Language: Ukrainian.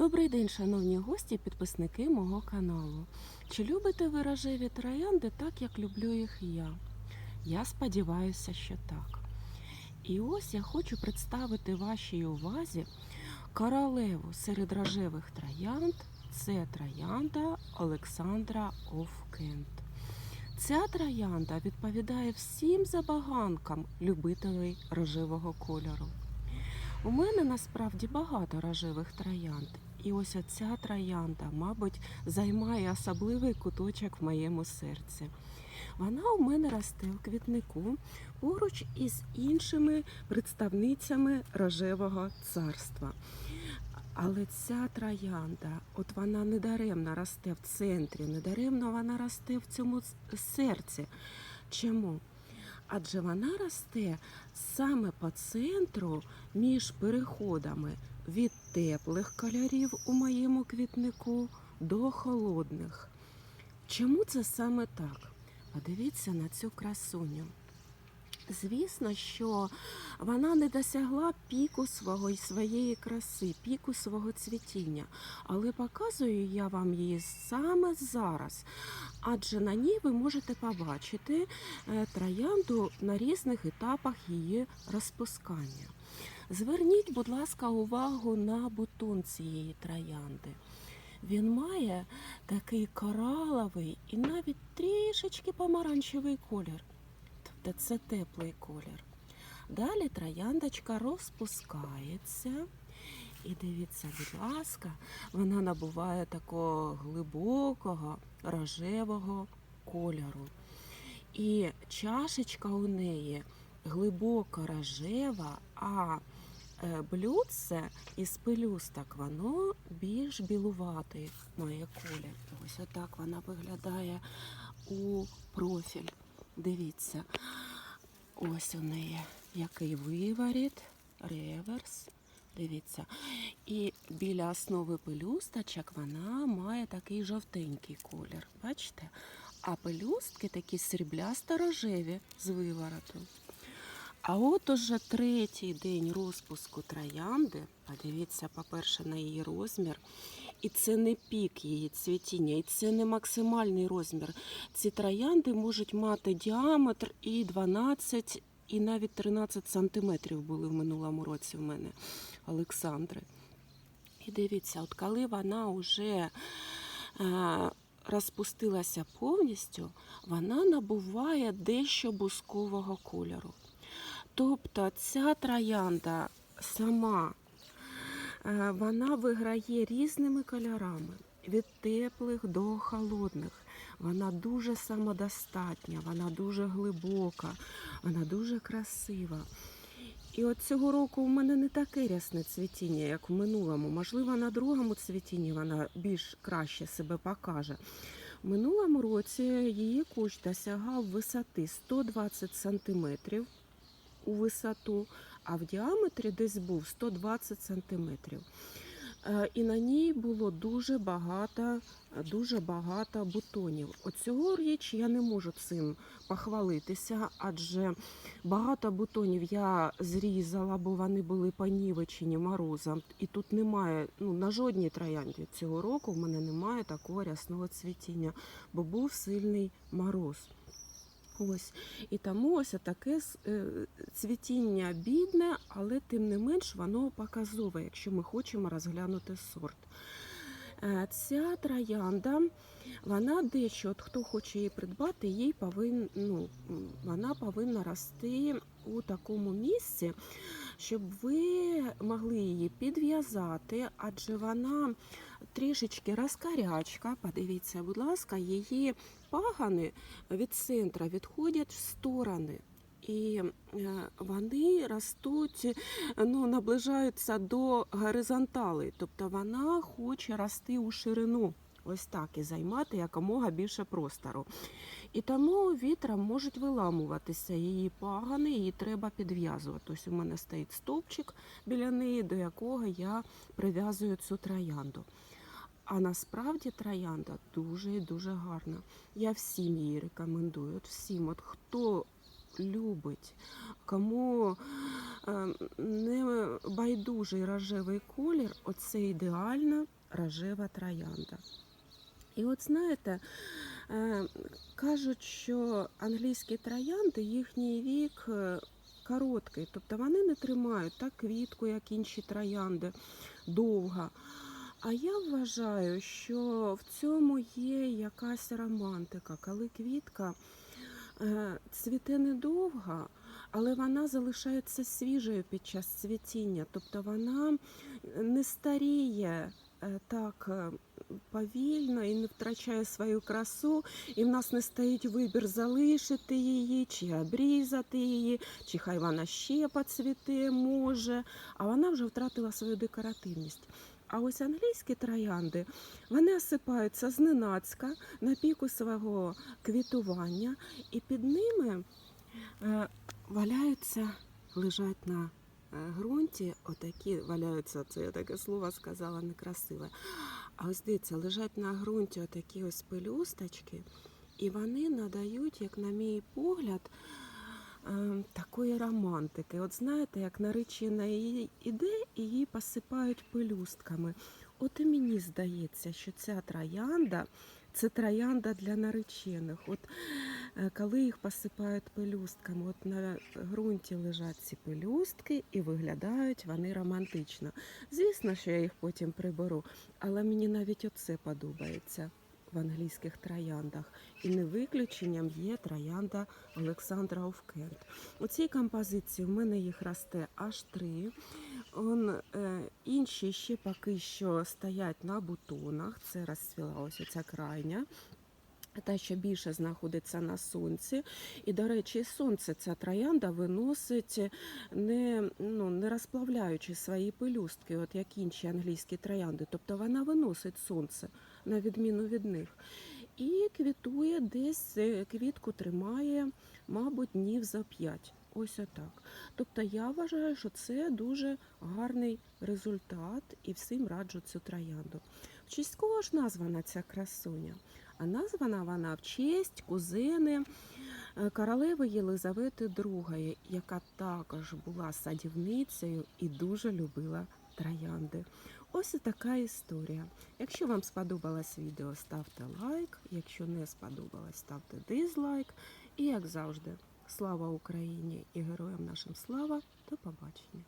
Добрий день, шановні гості, підписники мого каналу. Чи любите ви рожеві троянди так, як люблю їх я? Я сподіваюся, що так. І ось я хочу представити вашій увазі королеву серед рожевих троянд. Це троянда Олександра Офкент. Ця троянда відповідає всім забаганкам любителей рожевого кольору. У мене насправді багато рожевих троянд. І ось оця троянда, мабуть, займає особливий куточок в моєму серці. Вона у мене росте в квітнику поруч із іншими представницями рожевого царства. Але ця троянда, от вона недаремно росте в центрі, недаремно вона росте в цьому серці. Чому? Адже вона росте саме по центру між переходами від теплих кольорів у моєму квітнику до холодних. Чому це саме так? Подивіться на цю красуню. Звісно, що вона не досягла піку свого, своєї краси, піку свого цвітіння, але показую я вам її саме зараз, адже на ній ви можете побачити е, троянду на різних етапах її розпускання. Зверніть, будь ласка, увагу на бутон цієї троянди. Він має такий кораловий і навіть трішечки помаранчевий колір. Тобто це теплий колір. Далі трояндочка розпускається. І дивіться, будь ласка, вона набуває такого глибокого рожевого кольору. І чашечка у неї глибоко рожева, а е, блюдце із пелюсток, воно більш білуватий має колір. Ось отак вона виглядає у профіль. Дивіться, ось у неї який виворіт, реверс. Дивіться. І біля основи пелюсточок вона має такий жовтенький колір. Бачите? А пелюстки такі сріблясто-рожеві з вивороту. А от уже третій день розпуску троянди. Подивіться, по-перше, на її розмір. І це не пік її цвітіння, і це не максимальний розмір. Ці троянди можуть мати діаметр і 12, і навіть 13 сантиметрів були в минулому році в мене Олександри. І дивіться, от коли вона вже е, розпустилася повністю, вона набуває дещо бускового кольору. Тобто ця троянда сама вона виграє різними кольорами від теплих до холодних. Вона дуже самодостатня, вона дуже глибока, вона дуже красива. І от цього року у мене не таке рясне цвітіння, як в минулому. Можливо, на другому цвітінні вона більш краще себе покаже. В минулому році її кущ досягав висоти 120 сантиметрів у висоту, а в діаметрі десь був 120 сантиметрів. Е, І на ній було дуже багато, дуже багато бутонів. От цьогоріч я не можу цим похвалитися, адже багато бутонів я зрізала, бо вони були понівечені морозом. І тут немає, ну на жодній троянді цього року в мене немає такого рясного цвітіння, бо був сильний мороз. Ось і тому ось таке цвітіння бідне, але тим не менш воно показове, якщо ми хочемо розглянути сорт. Е, Ця троянда, вона дещо, от хто хоче її придбати, їй повин, ну, вона повинна рости у такому місці, щоб ви могли її підв'язати, адже вона трішечки розкарячка. Подивіться, будь ласка, її пагани від центра відходять в сторони. І е, вони ростуть, ну, наближаються до горизонтали, тобто вона хоче рости у ширину, ось так і займати якомога більше простору. І тому вітром можуть виламуватися її пагани, її треба підв'язувати. Ось у мене стоїть стовпчик біля неї, до якого я прив'язую цю троянду. А насправді троянда дуже і дуже гарна. Я всім її рекомендую. От всім, от хто любить, кому е, не байдужий рожевий колір, оце ідеальна рожева троянда. І от знаєте, е, кажуть, що англійські троянди, їхній вік е, короткий, тобто вони не тримають так квітку, як інші троянди, довго. А я вважаю, що в цьому є якась романтика, коли квітка е, цвіте недовго, але вона залишається свіжою під час цвітіння, тобто вона не старіє е, так е, повільно і не втрачає свою красу, і в нас не стоїть вибір залишити її, чи обрізати її, чи хай вона ще поцвіте може, а вона вже втратила свою декоративність. А ось англійські троянди вони осипаються зненацька на піку свого квітування, і під ними е, валяються, лежать на е, ґрунті, отакі валяються, це я таке слово сказала некрасиве. А ось дивіться, лежать на ґрунті отакі ось пелюсточки, і вони надають, як на мій погляд, такої романтики. От знаєте, як наречена її іде і її посипають пелюстками. От і мені здається, що ця троянда це троянда для наречених. От е, коли їх посипають пелюстками, от на ґрунті лежать ці пелюстки і виглядають вони романтично. Звісно, що я їх потім приберу, але мені навіть оце подобається в англійських трояндах. І не виключенням є троянда Олександра Овкент. У цій композиції в мене їх росте аж три. Он, е, інші ще поки що стоять на бутонах. Це розцвіла ось ця крайня. Та, що більше знаходиться на сонці. І, до речі, сонце ця троянда виносить, не, ну, не розплавляючи свої пелюстки, от як інші англійські троянди. Тобто вона виносить сонце, на відміну від них. І квітує десь е, квітку тримає, мабуть, днів за п'ять. Ось отак. Тобто я вважаю, що це дуже гарний результат і всім раджу цю троянду. В честь кого ж названа ця красуня? А названа вона в честь кузини е, королеви Єлизавети II, яка також була садівницею і дуже любила троянди. Ось і така історія. Якщо вам сподобалось відео, ставте лайк. Якщо не сподобалось, ставте дизлайк. І як завжди, слава Україні і героям нашим слава. До побачення.